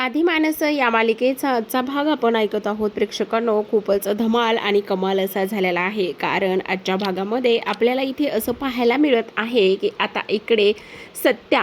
आधी माणसं या मालिकेचा आजचा भाग आपण ऐकत आहोत. प्रेक्षकांनो खूपच धमाल आणि कमाल असा झालेला आहे. कारण आजच्या भागामध्ये आपल्याला इथे असं पाहायला मिळत आहे की आता इकडे सत्या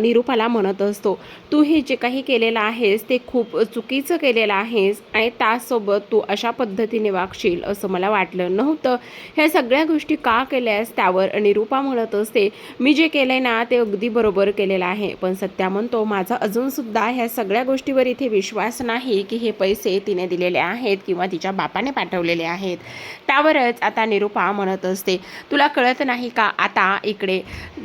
निरूपाला म्हणत असतो. तू हे जे काही केलेलं आहेस ते खूप चुकीचं केलेलं आहेस आणि त्यासोबत तू अशा पद्धतीने वागशील असं मला वाटलं नव्हतं. ह्या सगळ्या गोष्टी का केल्यास त्यावर निरूपा म्हणत असते मी जे केलं ना ते अगदी बरोबर केलेलं आहे. पण सत्या म्हणतो माझा अजूनसुद्धा ह्या सगळ्या गोष्टीवर इथे विश्वास नाही की हे पैसे तिने दिलेले आहेत किंवा तिच्या बापाने पाठवलेले आहेत. त्यावरच आता निरूपा म्हणत असते तुला कळत नाही का आता इकडे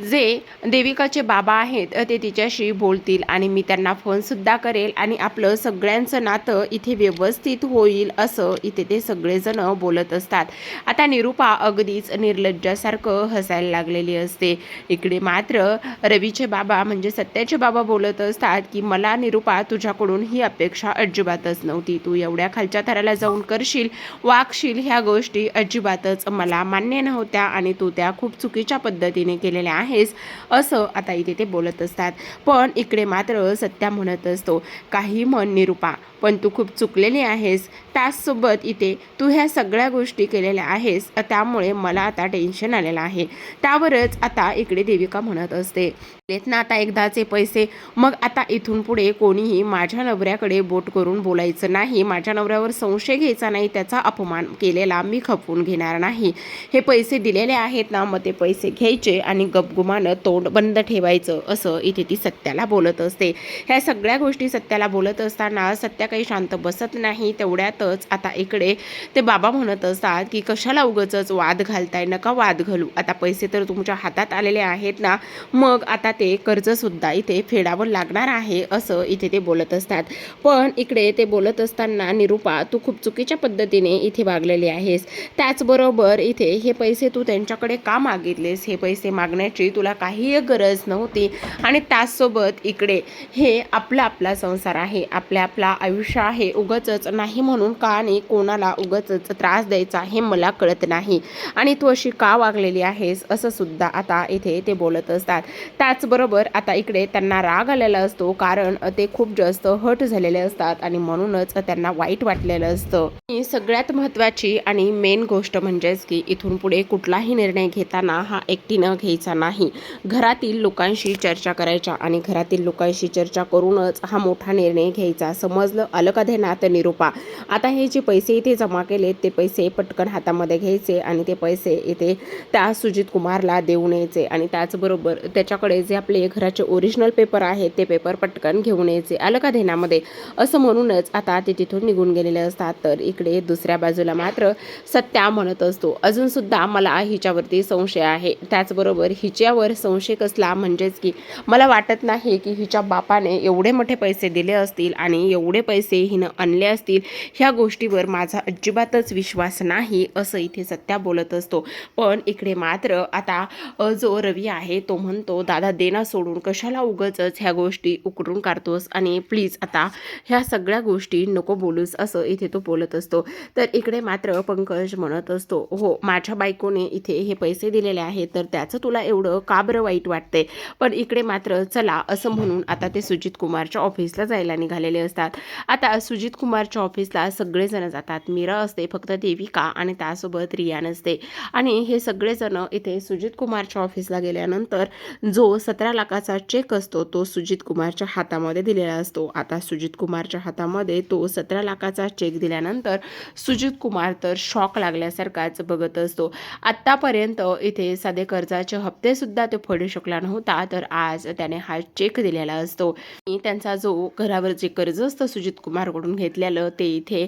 जे देविकाचे बाबा आहेत ते तिच्याशी बोलतील आणि मी त्यांना फोनसुद्धा करेल आणि आपलं सगळ्यांचं नातं इथे व्यवस्थित होईल असं इथे ते सगळेजण बोलत असतात. आता निरूपा अगदीच निर्लज्जासारखं हसायला लागलेली असते. इकडे मात्र रवीचे बाबा म्हणजे सत्याचे बाबा बोलत असतात की मला निरूपा तुझ्याकडून ही अपेक्षा अजिबातच नव्हती. तू एवढ्या खालच्या थराला जाऊन करशील वागशील ह्या गोष्टी अजिबातच मला मान्य नव्हत्या आणि तू त्या खूप चुकीच्या पद्धतीने केलेल्या आहेस असं आता इथे ते बोलत असतात. पण इकडे मात्र सत्या म्हणत असतो काही म्हण निरूपा पण तू खूप चुकलेली आहेस. त्याचसोबत इथे तू ह्या सगळ्या गोष्टी केलेल्या आहेस त्यामुळे मला आता टेन्शन आलेलं आहे. त्यावरच आता इकडे देविका म्हणत असते. देत ना आता एकदाचे पैसे. मग आता इथून पुढे कोणीही माझ्या नवऱ्याकडे बोट करून बोलायचं नाही. माझ्या नवऱ्यावर संशय घ्यायचा नाही त्याचा अपमान केलेला मी खपवून घेणार नाही. हे पैसे दिलेले आहेत ना मग ते पैसे घ्यायचे आणि गपगुमानं तोंड बंद ठेवायचं असं इथे ती सत्याला बोलत असते. ह्या सगळ्या गोष्टी सत्याला बोलत असताना सत्या काही शांत बसत नाही. तेवढ्यातच आता इकडे ते बाबा म्हणत असतात की कशाला उगच वाद घालताय? नका वाद घालू. आता पैसे तर तुमच्या हातात आलेले आहेत ना. मग आता ते कर्जसुद्धा इथे फेडावं लागणार आहे असं इथे ते बोलत असतात. पण इकडे ते बोलत असताना निरूपा तू खूप चुकीच्या पद्धतीने इथे वागलेली आहेस. त्याचबरोबर इथे हे पैसे तू त्यांच्याकडे का मागितलेस? हे पैसे मागण्याची तुला काहीही गरज नव्हती. आणि त्याचसोबत इकडे हे आपला आपला संसार आहे. आपल्या आपला आयुष्य आहे. उगचच नाही म्हणून का आणि कोणाला उगचच त्रास द्यायचा हे मला कळत नाही. आणि तू अशी का वागलेली आहेस? असं सुद्धा आता इथे ते बोलत असतात. त्याच त्याचबरोबर आता इकडे त्यांना राग आलेला असतो कारण ते खूप जास्त हट झालेले असतात आणि म्हणूनच त्यांना वाईट वाटलेलं असतं. सगळ्यात महत्त्वाची आणि मेन गोष्ट म्हणजेच की इथून पुढे कुठलाही निर्णय घेताना हा एकटीनं घ्यायचा नाही. घरातील लोकांशी चर्चा करायच्या आणि घरातील लोकांशी चर्चा करूनच हा मोठा निर्णय घ्यायचा. समजलं? आलं का ध्यानात निरूपा. आता हे जे पैसे इथे जमा केलेत ते पैसे पटकन हातामध्ये घ्यायचे आणि ते पैसे इथे त्या सुजित कुमारला देऊन यायचे आणि त्याचबरोबर त्याच्याकडे जे आपले घराचे ओरिजिनल पेपर आहेत ते पेपर पटकन घेऊन यायचे आलं का ध्यानामध्ये असं म्हणूनच आता ते तिथून निघून गेलेले असतात. तर इकडे दुसऱ्या बाजूला मात्र सत्या म्हणत असतो. अजूनसुद्धा मला हिच्यावरती संशय आहे. त्याचबरोबर हिच्यावर संशय कसला म्हणजेच की मला वाटत नाही की हिच्या बापाने एवढे मोठे पैसे दिले असतील आणि एवढे पैसे हिनं आणले असतील ह्या गोष्टीवर माझा अजिबातच विश्वास नाही असं इथे सत्या बोलत असतो. पण इकडे मात्र आता जो रवी आहे तो म्हणतो दादा देना सोडून कशाला उगचच ह्या गोष्टी उकडून काढतोस आणि प्लीज आता ह्या सगळ्या गोष्टी नको बोलूस असं इथे तो बोलत असतो. तर इकडे मात्र पंकज म्हणत असतो हो माझ्या बायकोने इथे हे पैसे दिलेले आहेत तर त्याचं तुला एवढं का बरं वाईट वाटते पण इकडे मात्र चला असं म्हणून आता ते सुजित कुमारच्या ऑफिसला जायला निघालेले असतात. आता सुजित कुमारच्या ऑफिसला सगळेजण जातात. मीरा असते फक्त देविका आणि त्यासोबत रिया नसते. आणि हे सगळेजण इथे सुजित कुमारच्या ऑफिसला गेल्यानंतर जो सतरा लाखाचा चेक असतो तो सुजित कुमारच्या हातामध्ये दिलेला असतो. आता सुजित कुमारच्या हातामध्ये तो सतरा लाखाचा चेक दिल्यानंतर सुजित कुमार तर शॉक लागल्यासारखाच बघत असतो. आत्तापर्यंत इथे साधे कर्जाचे हप्तेसुद्धा तो फेडू शकला नव्हता तर आज त्याने हा चेक दिलेला असतो. आणि त्यांचा जो घरावर जे कर्ज असतं सुजित कुमारकडून घेतलेलं ते इथे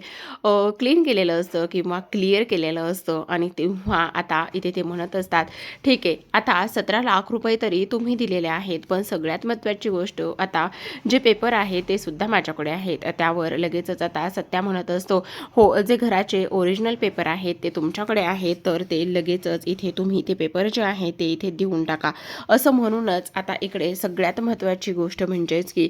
क्लीन केलेलं असतं किंवा क्लिअर केलेलं असतं. आणि तेव्हा आता इथे ते म्हणत असतात ठीक आहे आता सतरा लाख रुपये तरी तुम्ही दिलेले आहेत पण सगळ्यात महत्त्वाची गोष्ट आता जे पेपर आहे ते सुद्धा माझ्याकडे आहेत. त्यावर लगेचच आता सत्या म्हणत असतो हो हो, जे घराचे ओरिजिनल पेपर आहेत ते तुमच्याकडे आहेत तर ते लगेचच इथे तुम्ही ते पेपर जे आहे ते इथे देऊन टाका. असं म्हणूनच आता इकडे सगळ्यात महत्त्वाची गोष्ट म्हणजेच की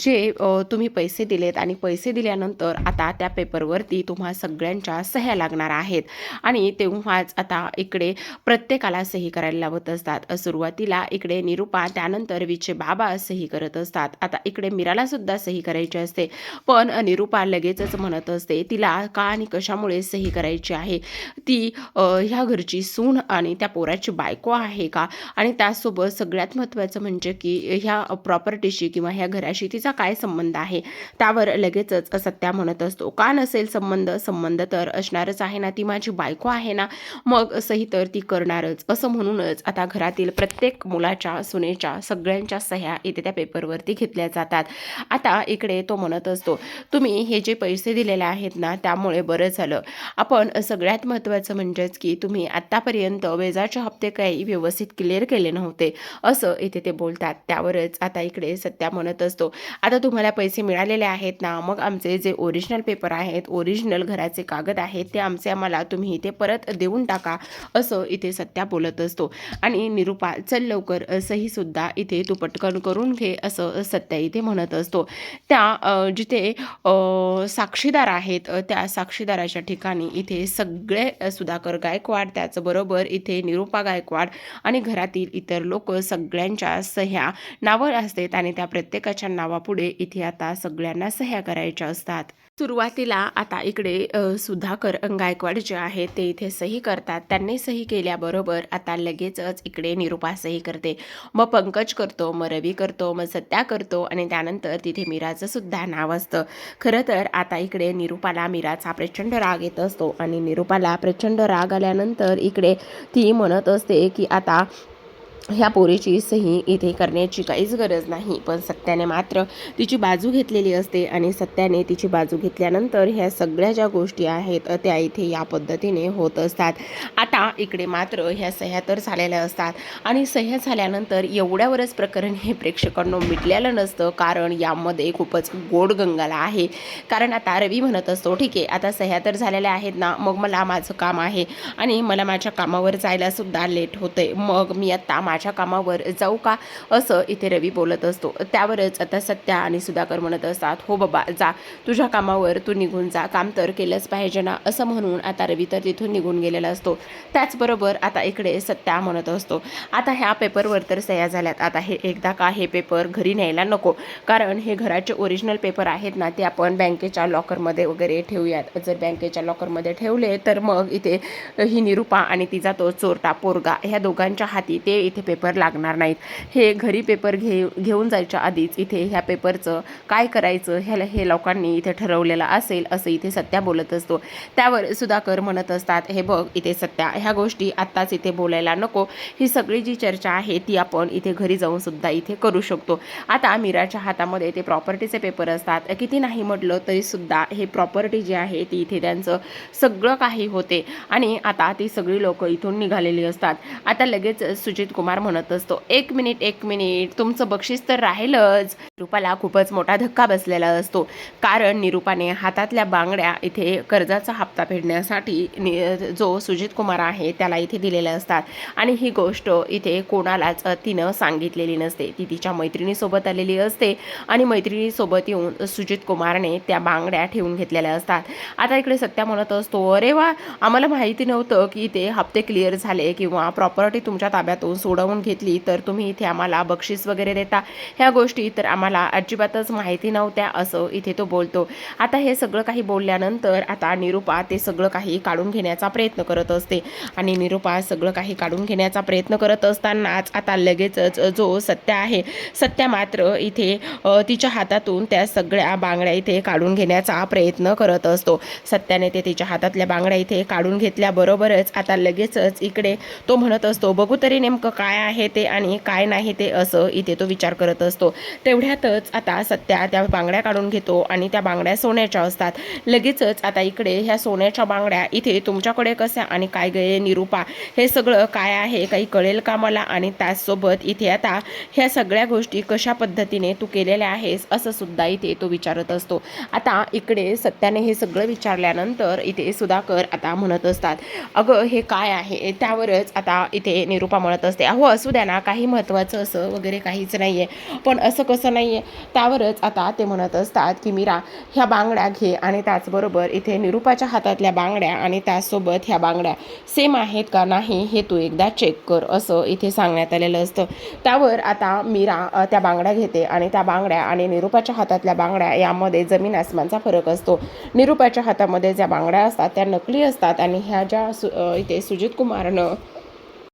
जे तुम्ही पैसे दिलेत आणि पैसे दिल्यानंतर आता त्या पेपरवरती तुम्हा सगळ्यांच्या सह्या लागणार आहेत. आणि तेव्हाच आता इकडे प्रत्येकाला सही करायला लावत असतात. सुरुवातीला इकडे निरूपा त्यानंतर विचे बाबा सही करत असतात. आता इकडे मीराला सुद्धा सही करायची असते. पण निरूपा लगेचच म्हणत असते तिला का आणि कशामुळे सही करायची आहे? ती ह्या घरची सून आणि त्या पोराची बायको आहे का? आणि त्यासोबत सगळ्यात महत्त्वाचं म्हणजे की ह्या प्रॉपर्टीशी किंवा ह्या घराशी तिचा काय संबंध आहे? त्यावर लगेचच सत्या म्हणत असतो. का नसेल संबंध? संबंध तर असणारच आहे ना. ती माझी बायको आहे ना. मग सही तर ती करणारच. असं म्हणूनच आता घरातील प्रत्येक मुलाच्या सुनेच्या सगळ्यांच्या सह्या इथे त्या पेपरवरती घेतल्या जातात. आता इकडे तो म्हणत असतो तुम्ही हे जे पैसे दिलेले आहेत ना त्या त्यामुळे बरं झालं. आपण सगळ्यात महत्त्वाचं म्हणजेच की तुम्ही आत्तापर्यंत वेजाचे हप्ते काही व्यवस्थित क्लिअर केले नव्हते असं इथे ते बोलतात. त्यावरच आता इकडे सत्या म्हणत असतो. आता तुम्हाला पैसे मिळालेले आहेत ना मग आमचे जे ओरिजिनल पेपर आहेत ओरिजिनल घराचे कागद आहेत ते आमचे आम्हाला तुम्ही इथे परत देऊन टाका असं इथे सत्या बोलत असतो. आणि निरुपा चल लवकर असंही सहीसुद्धा इथे तू पटकन करून घे असं सत्या इथे म्हणत असतो. त्या जिथे साक्षीदार आहेत त्या त्या साक्षीदाराच्या ठिकाणी इथे सगळे सुधाकर गायकवाड त्याचबरोबर इथे निरूपा गायकवाड आणि घरातील इतर लोक सगळ्यांच्या सह्या नावं असतात आणि त्या प्रत्येकाच्या नावापुढे इथे आता सगळ्यांना सह्या करायच्या असतात. सुरुवातीला आता इकडे सुधाकर गायकवाड जे आहेत ते इथे सही करतात. त्यांनी सही केल्याबरोबर आता लगेचच इकडे निरुपा सही करते. मग पंकज करतो मग रवी करतो मग सत्या करतो आणि त्यानंतर तिथे मीराचं सुद्धा नाव असतं. खरं तर आता इकडे निरुपाला मीराचा प्रचंड राग येत असतो आणि निरुपाला प्रचंड राग आल्यानंतर इकडे ती म्हणत असते की आता ह्या पोरीची सही इथे करण्याची काहीच गरज नाही. पण सत्याने मात्र तिची बाजू घेतलेली असते आणि सत्याने तिची बाजू घेतल्यानंतर ह्या सगळ्या ज्या गोष्टी आहेत त्या इथे या पद्धतीने होत असतात. आता इकडे मात्र ह्या सह्या तर झालेल्या असतात आणि सह्या झाल्यानंतर एवढ्यावरच प्रकरण हे प्रेक्षकांना मिटलेलं नसतं. कारण यामध्ये खूपच गोड गंगाला आहे. कारण आता रवी म्हणत असतो ठीक आहे आता सह्या तर झालेल्या आहेत ना मग मला माझं काम आहे आणि मला माझ्या कामावर जायला सुद्धा लेट होते मग मी आता माझ्या कामावर जाऊ का? असं इथे रवी बोलत असतो. त्यावरच आता सत्या आणि सुधाकर म्हणत असतात हो बाबा जा. तुझ्या कामावर तू निघून जा. काम तर केलंच पाहिजे ना. असं म्हणून आता रवी तर तिथून निघून गेलेला असतो. त्याचबरोबर आता इकडे सत्या म्हणत असतो आता ह्या पेपरवर तर सह्या झाल्यात. आता हे एकदा का हे पेपर घरी न्यायला नको. कारण हे घराचे ओरिजिनल पेपर आहेत ना ते आपण बँकेच्या लॉकरमध्ये वगैरे ठेवूयात. जर बँकेच्या लॉकरमध्ये ठेवले तर मग इथे ही निरूपा आणि तिचा तो चोरटा पोरगा ह्या दोघांच्या हाती ते इथे पेपर लागणार नाहीत. हे घरी पेपर घे घेऊन जायच्या आधीच इथे ह्या पेपरचं काय करायचं ह्याला हे लोकांनी इथे ठरवलेलं असेल असं इथे सत्या बोलत असतो. त्यावर सुधाकर म्हणत असतात हे बघ इथे सत्या ह्या गोष्टी आत्ताच इथे बोलायला नको. ही सगळी जी चर्चा आहे ती आपण इथे घरी जाऊन सुद्धा इथे करू शकतो. आता मीराच्या हातामध्ये ते प्रॉपर्टीचे पेपर असतात. किती नाही म्हटलं तरी सुद्धा हे प्रॉपर्टी जी आहे ती इथे त्यांचं सगळं काही होते. आणि आता ती सगळी लोक इथून निघालेली असतात. आता लगेच सुजित कुमार म्हणत असतो एक मिनिट एक मिनिट तुमचं बक्षीस तर राहिलंच. निरूपाला खूपच मोठा धक्का बसलेला असतो कारण निरूपाने हातातल्या बांगड्या इथे कर्जाचा हप्ता फेडण्यासाठी नि- जो सुजित कुमार आहे त्याला इथे दिलेल्या असतात. आणि ही गोष्ट इथे कोणालाच तिनं सांगितलेली नसते. ती तिच्या मैत्रिणीसोबत आलेली असते आणि मैत्रिणीसोबत येऊन सुजित कुमारने त्या बांगड्या ठेवून घेतलेल्या असतात. आता इकडे सत्या म्हणत असतो अरे वा आम्हाला माहिती नव्हतं की इथे हप्ते क्लिअर झाले किंवा प्रॉपर्टी तुमच्या ताब्यातून सोडवून घेतली तर तुम्ही इथे आम्हाला बक्षीस वगैरे देता. ह्या गोष्टी तर आम्हाला अजिबातच माहिती नव्हत्या असं इथे तो बोलतो. आता हे सगळं काही बोलल्यानंतर आता निरूपा ते सगळं काही काढून घेण्याचा प्रयत्न करत असते. आणि निरूपा सगळं काही काढून घेण्याचा प्रयत्न करत असतानाच आता लगेचच जो सत्य आहे सत्या मात्र इथे तिच्या हातातून त्या सगळ्या बांगड्या इथे काढून घेण्याचा प्रयत्न करत असतो. सत्याने ते तिच्या हातातल्या बांगड्या इथे काढून घेतल्याबरोबरच आता लगेचच इकडे तो म्हणत असतो बघू तरी नेमकं काय काय आहे ते आणि काय नाही ते असं इथे तो विचार करत असतो. तेवढ्यातच आता सत्या त्या बांगड्या काढून घेतो आणि त्या बांगड्या सोन्याच्या असतात. लगेचच आता इकडे ह्या सोन्याच्या बांगड्या इथे तुमच्याकडे कशा आणि काय गये निरूपा? हे सगळं काय आहे? काही कळेल का मला? आणि त्याचसोबत इथे आता ह्या सगळ्या गोष्टी कशा पद्धतीने तू केलेल्या आहेस? असं सुद्धा इथे तो विचारत असतो. आता इकडे सत्याने हे सगळं विचारल्यानंतर इथे सुधाकर आता म्हणत असतात अगं हे काय आहे? त्यावरच आता इथे निरूपा म्हणत असते अहो हो असू द्या ना काही महत्त्वाचं असं वगैरे काहीच नाही आहे पण असं कसं नाही आहे त्यावरच आता ते म्हणत असतात की मीरा ह्या बांगड्या घे आणि त्याचबरोबर इथे निरूपाच्या हातातल्या बांगड्या आणि त्याचसोबत ह्या बांगड्या. सेम आहेत का नाही हे तू एकदा चेक कर असं इथे सांगण्यात आलेलं असतं. त्यावर आता मीरा त्या बांगड्या घेते आणि त्या बांगड्या आणि निरूपाच्या हातातल्या बांगड्या यामध्ये जमीन आसमानचा फरक असतो. निरूपाच्या हातामध्ये ज्या बांगड्या असतात त्या नकली असतात आणि ह्या ज्या सु इथे सुजित कुमारनं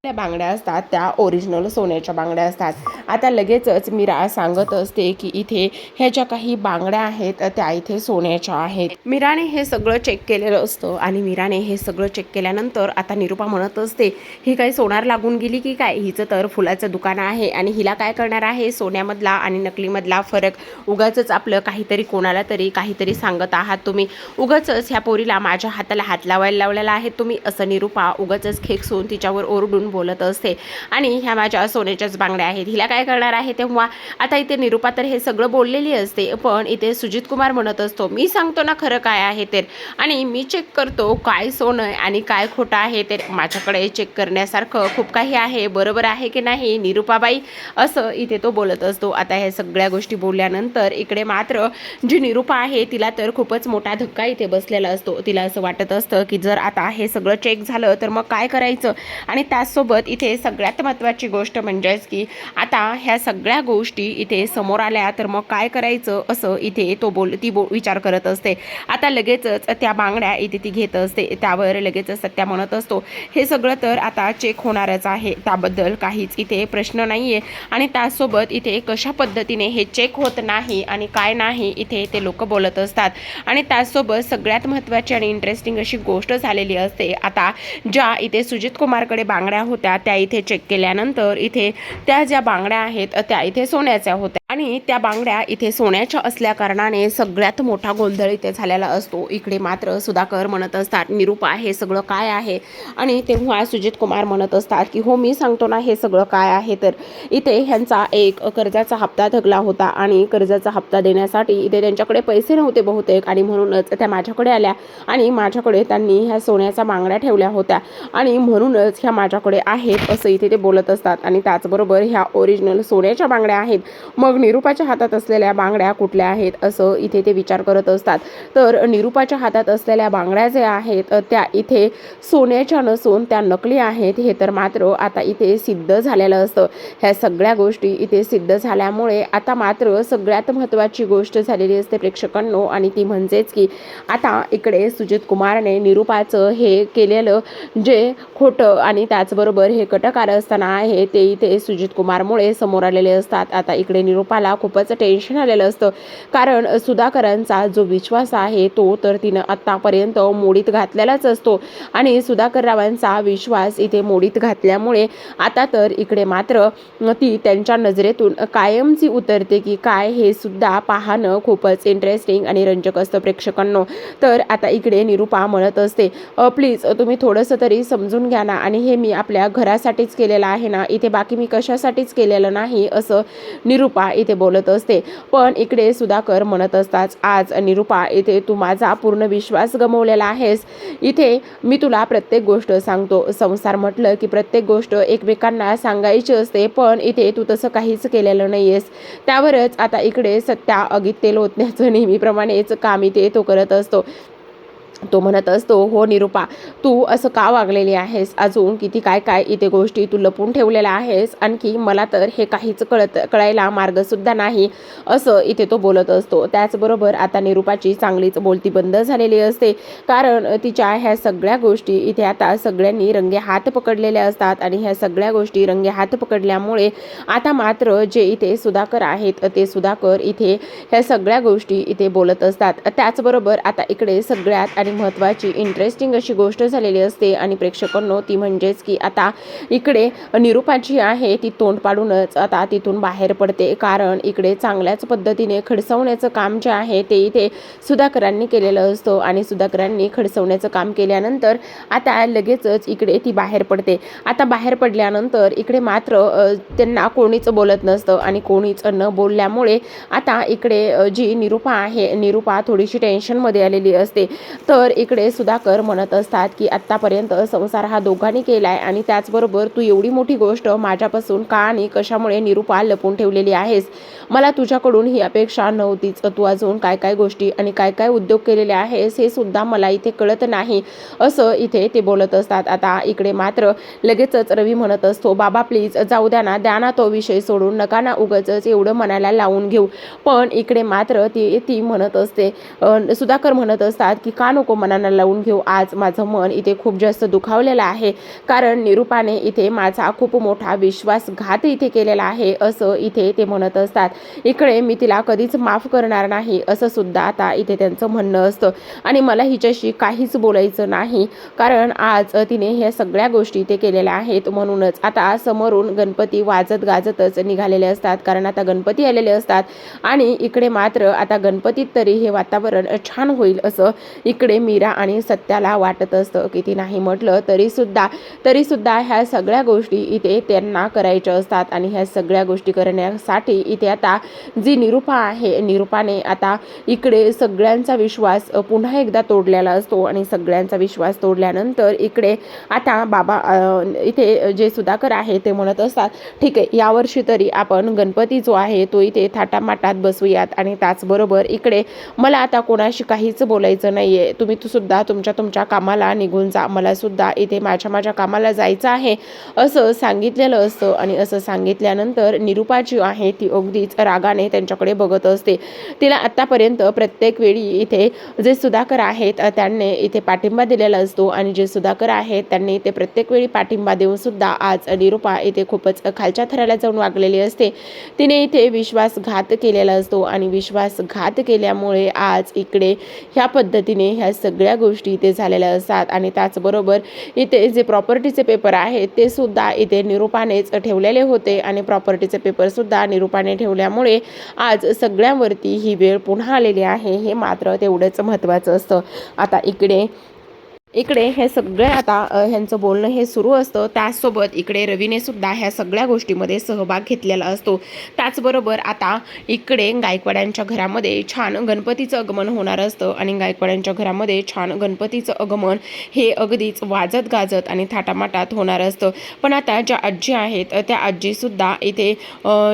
त्या बांगड्या असतात त्या ओरिजिनल सोन्याच्या बांगड्या असतात. आता लगेचच मीरा सांगत असते की इथे ह्या ज्या काही बांगड्या आहेत त्या इथे सोन्याच्या आहेत. मीराने हे सगळं चेक केलेलं असतं आणि मीराने हे सगळं चेक केल्यानंतर आता निरूपा म्हणत असते ही काही सोनार लागून गेली की काय? हिचं तर फुलाचं दुकान आहे आणि हिला काय करणार आहे? सोन्यामधला आणि नकलीमधला फरक उगाच आपलं काहीतरी कोणाला तरी काहीतरी सांगत आहात तुम्ही. उगाच ह्या पोरीला माझ्या हाताला हात लावायला लावलेला आहे तुम्ही असं निरूपा उगाच खेकसून तिच्यावर ओरडून बोलत असते. आणि ह्या माझ्या सोन्याच्याच बांगड्या आहेत हिला काय काय करणार आहे तेव्हा? आता इथे निरूपा तर हे सगळं बोललेली असते पण इथे सुजित कुमार म्हणत असतो मी सांगतो ना खरं काय आहे ते. आणि मी चेक करतो काय सोनं आहे आणि काय खोटं आहे ते. माझ्याकडे चेक करण्यासारखं खूप काही आहे बरोबर आहे की नाही? निरूपाबाई असं इथे तो बोलत असतो. आता ह्या सगळ्या गोष्टी बोलल्यानंतर इकडे मात्र जी निरूपा आहे तिला तर खूपच मोठा धक्का इथे बसलेला असतो. तिला असं वाटत असतं की जर आता हे सगळं चेक झालं तर मग काय करायचं? आणि त्याचसोबत इथे सगळ्यात महत्त्वाची गोष्ट म्हणजेच की आता ह्या सगळ्या गोष्टी इथे समोर आल्या तर मग काय करायचं असं इथे तो बोल ती बो विचार करत असते. आता लगेचच त्या बांगड्या इथे ती घेत असते. त्यावर लगेचच सत्या म्हणत असतो. हे सगळं तर आता चेक होणारच आहे. त्याबद्दल काहीच इथे प्रश्न नाही आहे आणि त्यासोबत इथे कशा पद्धतीने हे चेक होत नाही आणि काय नाही इथे ते लोक बोलत असतात. आणि त्याचसोबत सगळ्यात महत्त्वाची आणि इंटरेस्टिंग अशी गोष्ट झालेली असते. आता ज्या इथे सुजित कुमारकडे बांगड्या होत्या त्या इथे चेक केल्यानंतर इथे त्या ज्या बांगड्या आहेत त्या इथे सोन्याच्या होत्या. आणि त्या बांगड्या इथे सोन्याच्या असल्या कारणाने सगळ्यात मोठा गोंधळ इथे झालेला असतो. इकडे मात्र सुधाकर म्हणत असतात निरूपा हे सगळं काय आहे? आणि तेव्हा सुजित कुमार म्हणत असतात की हो मी सांगतो ना हे सगळं काय आहे? तर इथे ह्यांचा एक कर्जाचा हप्ता थकला होता आणि कर्जाचा हप्ता देण्यासाठी इथे त्यांच्याकडे पैसे नव्हते बहुतेक आणि म्हणूनच त्या माझ्याकडे आल्या आणि माझ्याकडे त्यांनी ह्या सोन्याच्या बांगड्या ठेवल्या होत्या आणि म्हणूनच ह्या माझ्याकडे आहेत असं इथे ते बोलत असतात. आणि त्याचबरोबर ह्या ओरिजिनल सोन्याच्या बांगड्या आहेत. मग निरूपाच्या हातात असलेल्या बांगड्या कुठल्या आहेत असं इथे ते विचार करत असतात. तर निरूपाच्या हातात असलेल्या बांगड्या ज्या आहेत त्या इथे सोन्याच्या नसून त्या नकली आहेत. हे तर मात्र आता इथे सिद्ध झालेलं असतं. ह्या सगळ्या गोष्टी इथे सिद्ध झाल्यामुळे आता मात्र सगळ्यात महत्त्वाची गोष्ट झालेली असते प्रेक्षकांनो आणि ती म्हणजेच की आता इकडे सुजित कुमारने निरूपाचं हे केलेलं जे खोटं आणि त्याचबरोबर हे कटकार असताना आहे ते इथे सुजित कुमारमुळे समोर आलेले असतात. आता इकडे स्वरूपाला खूपच टेन्शन आलेलं असतं. कारण सुधाकरांचा जो विश्वास आहे तो तर तिनं आत्तापर्यंत मोडीत घातलेलाच असतो. आणि सुधाकररावांचा विश्वास इथे मोडीत घातल्यामुळे आता तर इकडे मात्र ती त्यांच्या नजरेतून कायमची उतरते की काय हे सुद्धा पाहणं खूपच इंटरेस्टिंग आणि रंजक असतं प्रेक्षकांनो. तर आता इकडे निरूपा म्हणत असते प्लीज तुम्ही थोडंसं तरी समजून घ्या ना आणि हे मी आपल्या घरासाठीच केलेलं आहे ना इथे बाकी मी कशासाठीच केलेलं नाही असं निरूपा इथे बोलत असते. पण इकडे सुधाकर म्हणत असताच आज निरुपा इथे तू माझा पूर्ण विश्वास गमवलेला आहेस. इथे मी तुला प्रत्येक गोष्ट सांगतो. संसार म्हटलं की प्रत्येक गोष्ट एकमेकांना सांगायची असते पण इथे तू तसं काहीच केलेलं नाही आहेस त्यावरच आता इकडे सत्या अगित तेल ओतण्याचं नेहमीप्रमाणेच काम इथे तो करत असतो. तो म्हणत असतो हो निरूपा तू असं का वागलेली आहेस? अजून किती काय काय इथे गोष्टी तू लपून ठेवलेल्या आहेस? आणखी मला तर हे काहीच कळत कळायला मार्गसुद्धा नाही असं इथे तो बोलत असतो. त्याचबरोबर आता निरूपाची चांगलीच बोलती बंद झालेली असते. कारण तिच्या ह्या सगळ्या गोष्टी इथे आता सगळ्यांनी रंगे हात पकडलेल्या असतात आणि ह्या सगळ्या गोष्टी रंगे हात पकडल्यामुळे आता मात्र जे इथे सुधाकर आहेत ते सुधाकर इथे ह्या सगळ्या गोष्टी इथे बोलत असतात. त्याचबरोबर आता इकडे सगळ्यात आणि महत्त्वाची इंटरेस्टिंग अशी गोष्ट झालेली असते. आणि प्रेक्षकांनो ती म्हणजेच की आता इकडे निरूपाची आहे ती तोंड पाडूनच आता तिथून बाहेर पडते. कारण इकडे चांगल्याच पद्धतीने खडसवण्याचं काम जे आहे ते इथे सुधाकरांनी केलेलं असतं. आणि सुधाकरांनी खडसवण्याचं काम केल्यानंतर आता लगेचच इकडे ती बाहेर पडते. आता बाहेर पडल्यानंतर इकडे मात्र त्यांना कोणीच बोलत नसतं. आणि कोणीच न बोलल्यामुळे आता इकडे जी निरूपा आहे निरूपा थोडीशी टेन्शनमध्ये आलेली असते. तर इकडे सुधाकर म्हणत असतात की आत्तापर्यंत संसार हा दोघांनी केलाय आणि त्याचबरोबर तू एवढी मोठी गोष्ट माझ्यापासून का आणि कशामुळे निरुपा लपून ठेवलेली आहेस? मला तुझ्याकडून ही अपेक्षा नव्हतीच. तू अजून काय काय गोष्टी आणि काय काय उद्योग केलेले आहेस हे सुद्धा मला इथे कळत नाही. असं इथे ते बोलत असतात. आता इकडे मात्र लगेचच रवी म्हणत असतो बाबा प्लीज जाऊ द्या ना. द्या ना तो विषय सोडून. नका ना उगाचच एवढं मनाला लावून घेऊ. पण इकडे मात्र ती ती म्हणत असते सुधाकर म्हणत असतात की का नको मनाला लावून घेऊ. आज माझं मन इथे खूप जास्त दुखावलेलं आहे. कारण निरूपाने इथे माझा खूप मोठा विश्वासघात इथे केलेला आहे. असं इथे ते म्हणत असतात. इकडे मी तिला कधीच माफ करणार नाही असं सुद्धा आता इथे त्यांचं म्हणणं असतं. आणि मला हिच्याशी काहीच बोलायचं नाही. कारण आज तिने ह्या सगळ्या गोष्टी इथे केलेल्या आहेत. म्हणूनच आता समोरून गणपती वाजत गाजतच निघालेले असतात. कारण आता गणपती आलेले असतात. आणि इकडे मात्र आता गणपतीत तरी हे वातावरण छान होईल असं इकडे इकडे मीरा आणि सत्याला वाटत असतं की ती नाही म्हटलं तरीसुद्धा तरीसुद्धा ह्या सगळ्या गोष्टी इथे त्यांना करायच्या असतात आणि ह्या सगळ्या गोष्टी करण्यासाठी इथे आता जी निरूपा आहे निरूपाने आता इकडे सगळ्यांचा विश्वास पुन्हा एकदा तोडलेला असतो आणि सगळ्यांचा विश्वास तोडल्यानंतर इकडे आता बाबा इथे जे सुधाकर आहे ते म्हणत असतात ठीक आहे यावर्षी तरी आपण गणपती जो आहे तो इथे थाटामाटात बसूयात आणि त्याचबरोबर इकडे मला आता कोणाशी काहीच बोलायचं नाही आहे तुम्ही तू सुद्धा तुमच्या तुमच्या कामाला निघून जा. मला सुद्धा इथे माझ्या माझ्या कामाला जायचं आहे. असं सांगितलेलं असतं आणि असं सांगितल्यानंतर निरूपा जी आहे ती अगदीच रागाने त्यांच्याकडे बघत असते. तिला आत्तापर्यंत प्रत्येक वेळी इथे जे सुधाकर आहेत त्यांनी इथे पाठिंबा दिलेला असतो आणि जे सुधाकर आहेत त्यांनी इथे प्रत्येक वेळी पाठिंबा देऊन सुद्धा आज निरूपा इथे खूपच खालच्या थराला जाऊन वागलेली असते. तिने इथे विश्वासघात केलेला असतो आणि विश्वासघात केल्यामुळे आज इकडे ह्या पद्धतीने ह्या सगळ्या गोष्टी इथे झालेल्या असतात. आणि त्याचबरोबर इथे जे प्रॉपर्टीचे पेपर आहेत ते सुद्धा इथे निरूपानेच ठेवलेले होते. आणि प्रॉपर्टीचे पेपर सुद्धा निरूपाने ठेवल्यामुळे आज सगळ्यांवरती ही वेळ पुन्हा आलेली आहे. हे मात्र तेवढंच महत्त्वाचं असतं. आता इकडे इकडे हे सगळे आता ह्यांचं बोलणं हे सुरू असतं. त्याचसोबत इकडे रवीने सुद्धा ह्या सगळ्या गोष्टीमध्ये सहभाग घेतलेला असतो. त्याचबरोबर आता इकडे गायकवाड्यांच्या घरामध्ये छान गणपतीचं आगमन होणार असतं आणि गायकवाड्यांच्या घरामध्ये छान गणपतीचं आगमन हे अगदीच वाजत गाजत आणि थाटामाटात होणार असतं. पण आता ज्या आजी आहेत त्या आजीसुद्धा इथे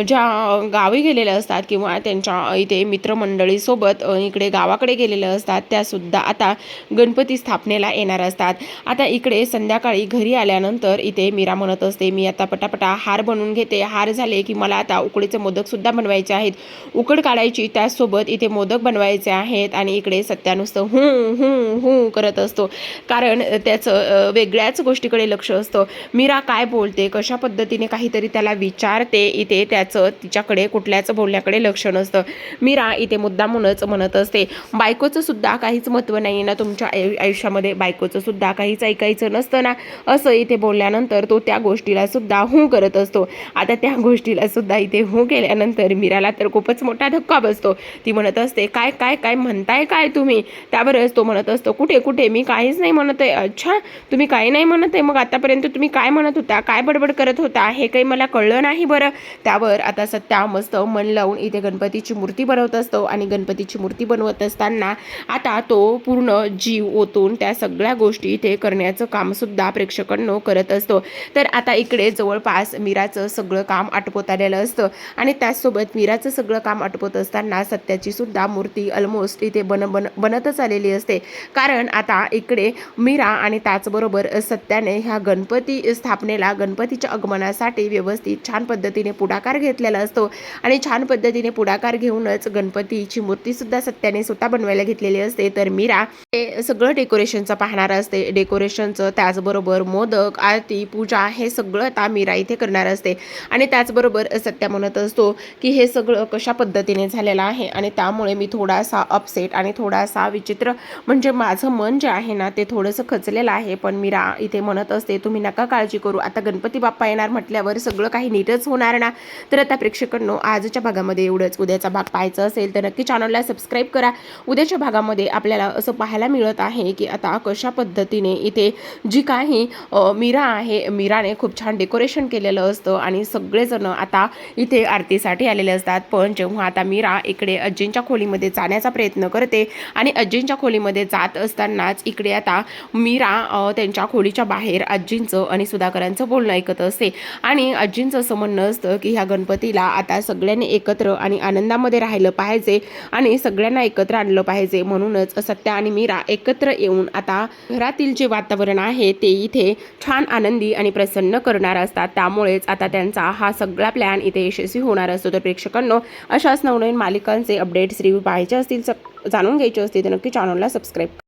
ज्या गावी गेलेल्या असतात किंवा त्यांच्या इथे मित्रमंडळीसोबत इकडे गावाकडे गेलेल्या असतात त्यासुद्धा आता गणपती स्थापनेला येणार असतात. आता इकडे संध्याकाळी घरी आल्यानंतर इथे मीरा म्हणत असते मी आता पटापटा हार बनवून घेते. हार झाले की मला आता उकडीचे मोदक सुद्धा बनवायचे आहेत. उकड काढायची त्याचसोबत इथे मोदक बनवायचे आहेत आणि इकडे सत्या नुसतं हूं हूं हूं करत असतो. कारण त्याचं वेगळ्याच गोष्टीकडे लक्ष असतं. मीरा काय बोलते? कशा पद्धतीने काहीतरी त्याला विचारते? इथे त्याचं तिच्याकडे कुठल्याच बोलण्याकडे लक्ष नसतं. मीरा इथे मुद्दामूनच म्हणत असते बायकोचं सुद्धा काहीच महत्त्व नाही ना तुमच्या आयु- आयुष्यामध्ये? बायकोचं सुद्धा काहीच ऐकायचं नसतं ना. असं इथे बोलल्यानंतर तो त्या गोष्टीला सुद्धा हू करत असतो. आता त्या गोष्टीला सुद्धा इथे हू केल्यानंतर मीराला तर खूपच मोठा धक्का बसतो. ती म्हणत असते काय काय काय म्हणताय काय तुम्ही? त्यावरच तो म्हणत असतो कुठे कुठे? मी काहीच नाही म्हणत आहे. अच्छा तुम्ही काही नाही म्हणत आहे? मग आतापर्यंत तुम्ही काय म्हणत होता? काय बडबड करत होता? हे काही मला कळलं नाही बरं. त्यावर आता सत्या मस्त मन लावून इथे गणपतीची मूर्ती बनवत असतो आणि गणपतीची मूर्ती बनवत असताना आता तो पूर्ण जीव ओतून त्या सगळ्या गोष्टी इथे करण्याचं कामसुद्धा प्रेक्षकांनो करत असतो. तर आता इकडे जवळपास मीराचं सगळं काम आटपत आलेलं असतं. आणि त्याचसोबत मीराचं सगळं काम आटपत असताना सत्याची सुद्धा मूर्ती ऑलमोस्ट इथे बन बन बनतच आलेली असते. कारण आता इकडे मीरा आणि त्याचबरोबर सत्याने ह्या गणपती स्थापनेला गणपतीच्या आगमनासाठी व्यवस्थित छान पद्धतीने पुढाकार घेतलेला असतो. आणि छान पद्धतीने पुढाकार घेऊनच गणपतीची मूर्तीसुद्धा सत्याने स्वतः बनवायला घेतलेली असते. तर मीरा हे सगळं डेकोरेशनचं राहणार असते. डेकोरेशनचं त्याचबरोबर मोदक आरती पूजा हे सगळं आता मीरा इथे करणार असते. आणि त्याचबरोबर सत्या म्हणत असतो की हे सगळं कशा पद्धतीने झालेलं आहे? आणि त्यामुळे मी थोडासा अपसेट आणि थोडासा विचित्र म्हणजे माझं मन जे आहे ना ते थोडंसं खचलेलं आहे. पण मीरा इथे म्हणत असते तुम्ही नका काळजी करू. आता गणपती बाप्पा येणार म्हटल्यावर सगळं काही नीटच होणार ना. तर आता प्रेक्षकांनो आजच्या भागामध्ये एवढंच. उद्याचा भाग पाहायचा असेल तर नक्की चॅनलला सबस्क्राईब करा. उद्याच्या भागामध्ये आपल्याला असं पाहायला मिळत आहे की आता कशा अशा पद्धतीने इथे जी काही मीरा आहे मीराने खूप छान डेकोरेशन केलेलं असतं आणि सगळेजण आता इथे आरतीसाठी आलेले असतात. पण जेव्हा आता मीरा इकडे अज्जींच्या खोलीमध्ये जाण्याचा प्रयत्न करते आणि अज्जींच्या खोलीमध्ये जात असतानाच इकडे आता मीरा त्यांच्या खोलीच्या बाहेर आजींचं आणि सुधाकरांचं बोलणं ऐकत असते. आणि आजींचं असं म्हणणं असतं की ह्या गणपतीला आता सगळ्यांनी एकत्र आणि आनंदामध्ये राहिलं पाहिजे आणि सगळ्यांना एकत्र आणलं पाहिजे. म्हणूनच सत्या आणि मीरा एकत्र येऊन आता घरातील जे वातावरण आहे ते इथे छान आनंदी आणि प्रसन्न करणार असतात. त्यामुळेच आता त्यांचा हा सगळा प्लॅन इथे यशस्वी होणार असतो. तर प्रेक्षकांनो अशाच नवनवीन मालिकांचे अपडेट्स रिव्ह्यू पाहायचे असतील सग- जाणून घ्यायचे असतील तर नक्की चॅनलला सबस्क्राईब